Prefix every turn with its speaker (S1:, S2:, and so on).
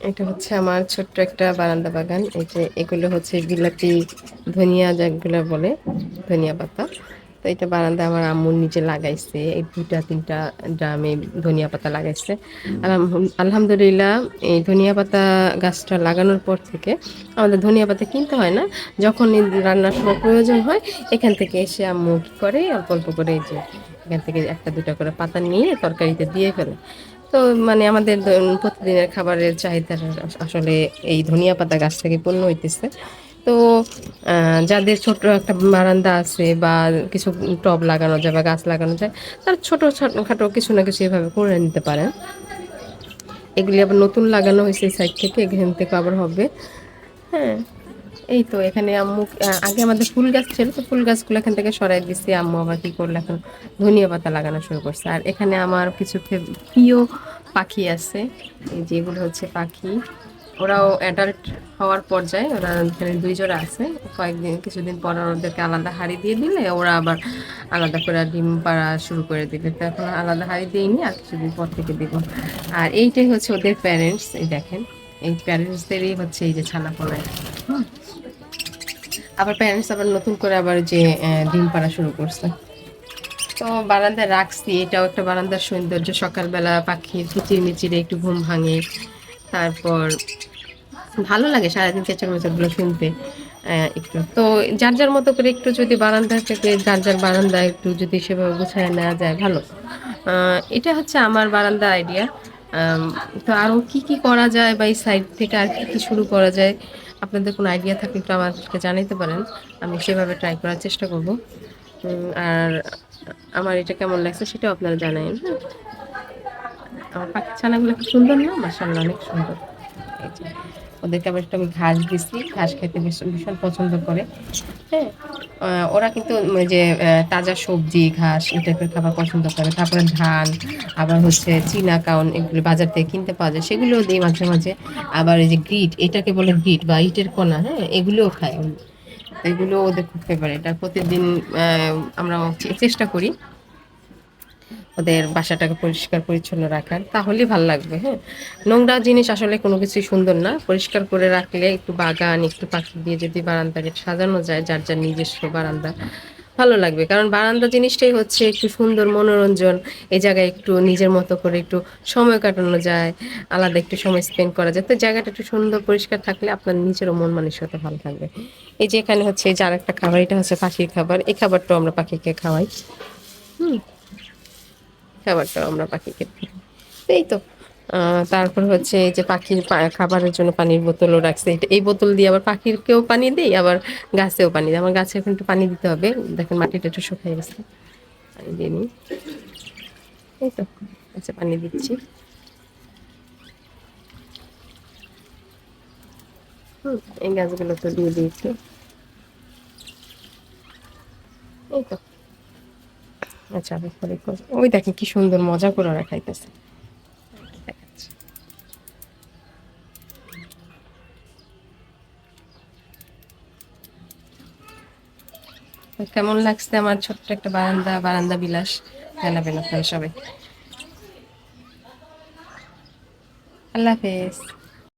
S1: এটা হচ্ছে আমার ছোট্ট একটা বারান্দা বাগান। এই যে এগুলো হচ্ছে বিলাতি ধনিয়া, যেগুলো বলে, ধনিয়া পাতা। তো এটা বারান্দা আমার আম্মু নিজে লাগাইছে, এই দুটা তিনটা ড্রামে ধনিয়া পাতা লাগাইছে। আলহাম- আলহামদুলিল্লাহ, এই ধনিয়া পাতা গাছটা লাগানোর পর থেকে আমাদের ধনিয়া পাতা কিনতে হয় না। যখন রান্নার সময় প্রয়োজন হয়, এখান থেকে এসে আম্মু কি করে, অল্প অল্প করে যে এখান থেকে একটা দুটা করে পাতা নিয়ে তরকারিতে দিয়ে ফেলে। তো মানে আমাদের প্রতিদিনের খাবারের চাহিদা আসলে এই ধনিয়া পাতা গাছ থেকে পূর্ণ হইতেছে। তো যাদের ছোট একটা বারান্দা আছে বা কিছু টব লাগানো যায় বা গাছ লাগানো যায়, তার ছোট খাটো কিছু না কিছু এভাবে করে নিতে পারেন। এগুলি আবার নতুন লাগানো হয়েছে সাইড থেকে, এখান থেকে আবার হবে। হ্যাঁ। এই তো এখানে আম্মু আগে আমাদের ফুল গাছ ছিল তো ফুল গাছগুলো এখান থেকে সরাই দিচ্ছি আম্মু আবার কি করল এখন? ধনিয়া পাতা লাগানো শুরু করছে। আর এখানে আমার কিছু প্রিয় পাখি আছে। এই যেগুলো হচ্ছে পাখি। ওরাও অ্যাডাল্ট হওয়ার পর্যায়ে ওরা এখানে দুই জোড়া আছে। কয়েকদিন, কিছুদিন পর ওদেরকে আলাদা হাড়ি দিয়ে দিলে ওরা আবার আলাদা করে ডিম পাড়া শুরু করে দিবে তো এখন আলাদা হাড়ি দিইনি, আর কিছুদিন পর থেকে দিব। আর এইটাই হচ্ছে ওদের প্যারেন্টস এই দেখেন। এই প্যারেন্টসদেরই হচ্ছে এই যে ছানা পড়ায়। আবার প্যারেন্টস আবার নতুন করে আবার যে ডিম পাড়া শুরু করছে। তো বারান্দায় রাখছি, এটাও একটা বারান্দার সৌন্দর্য। সকালবেলা পাখির কিচির মিচিরে একটু ঘুম ভাঙে। তারপর ভালো লাগে সারাদিন চেঁচার মেচারগুলো শুনতে একটু। তো যার যার মতো করে একটু যদি বারান্দা থেকে যার যার বারান্দা একটু যদি সেভাবে গুছায় নেওয়া যায়, ভালো। এটা হচ্ছে আমার বারান্দা আইডিয়া তো আরও কি কি করা যায় বা এই সাইড থেকে আর কি কি শুরু করা যায়? আপনাদের কোনো আইডিয়া থাকলে একটু আমাকে জানাইতে পারেন। আমি সেভাবে ট্রাই করার চেষ্টা করব। আর আমার এটা কেমন লাগছে সেটাও আপনারা জানাইন হ্যাঁ? আমার পাখি ছানাগুলো খুব সুন্দর না? মাসাল্লাহ অনেক সুন্দর। ওদেরকে আবার একটু আমি ঘাস দিছি, ঘাস খেতে ভীষণ পছন্দ করে। হ্যাঁ ওরা কিন্তু ওই যে তাজা সবজি, ঘাস, এই টাইপের খাবার পছন্দ করে। তারপরে ধান, আবার হচ্ছে চীনা কাউন, এগুলো বাজার থেকে কিনতে পাওয়া যায়। সেগুলোও দিই মাঝে মাঝে। আবার এই যে গ্রিট এটাকে বলে গ্রিট বা ইটের কণা হ্যাঁ এগুলোও খায় এগুলো ওদের খুব ফেভারিট আর প্রতিদিন আমরা চেষ্টা করি। ওদের বাসাটাকে পরিষ্কার পরিচ্ছন্ন রাখার, তাহলেই ভালো লাগবে হ্যাঁ। নোংরা জিনিস আসলে কোনো কিছুই সুন্দর না। পরিষ্কার করে রাখলে একটু বাগান, একটু পাখি দিয়ে যদি বারান্দাকে সাজানো যায়, যার যার নিজস্ব বারান্দা, ভালো লাগবে। কারণ বারান্দা জিনিসটাই হচ্ছে একটু সুন্দর, মনোরঞ্জন এই জায়গায় একটু নিজের মতো করে একটু সময় কাটানো যায়, আলাদা একটু সময় স্পেন্ড করা যায়। তো জায়গাটা একটু সুন্দর, পরিষ্কার থাকলে আপনার নিজেরও মন মানসিকতা ভালো থাকবে। এই যে এখানে হচ্ছে এই যে আরেকটা খাবার, এটা হচ্ছে পাখির খাবার। এই খাবারটাও আমরা পাখিকে খাওয়াই। হুম। খাবারটাও আমরা পাখিকে দিই। এই তো। তারপর হচ্ছে এই যে পাখির খাবারের জন্য পানির বোতলও রাখছে। এই বোতল দিয়ে আবার পাখিরকেও পানি দিই, আবার গাছেও পানি দিই। আমার গাছে এখন একটু পানি দিতে হবে। দেখেন মাটিটা একটু শুকিয়ে গেছে। পানি দিয়ে নিই। এই তো গাছে পানি দিচ্ছি। হুম, এই গাছগুলো তো দিয়ে দিয়েছি। এই তো। আচ্ছা ওই দেখেন কি সুন্দর মজা করে ওরা খাইতেছে। কেমন লাগছে আমার ছোট্ট একটা বারান্দা? বারান্দা বিলাস। জানাবেন আপনারা সবাই। আল্লাহ হাফেজ।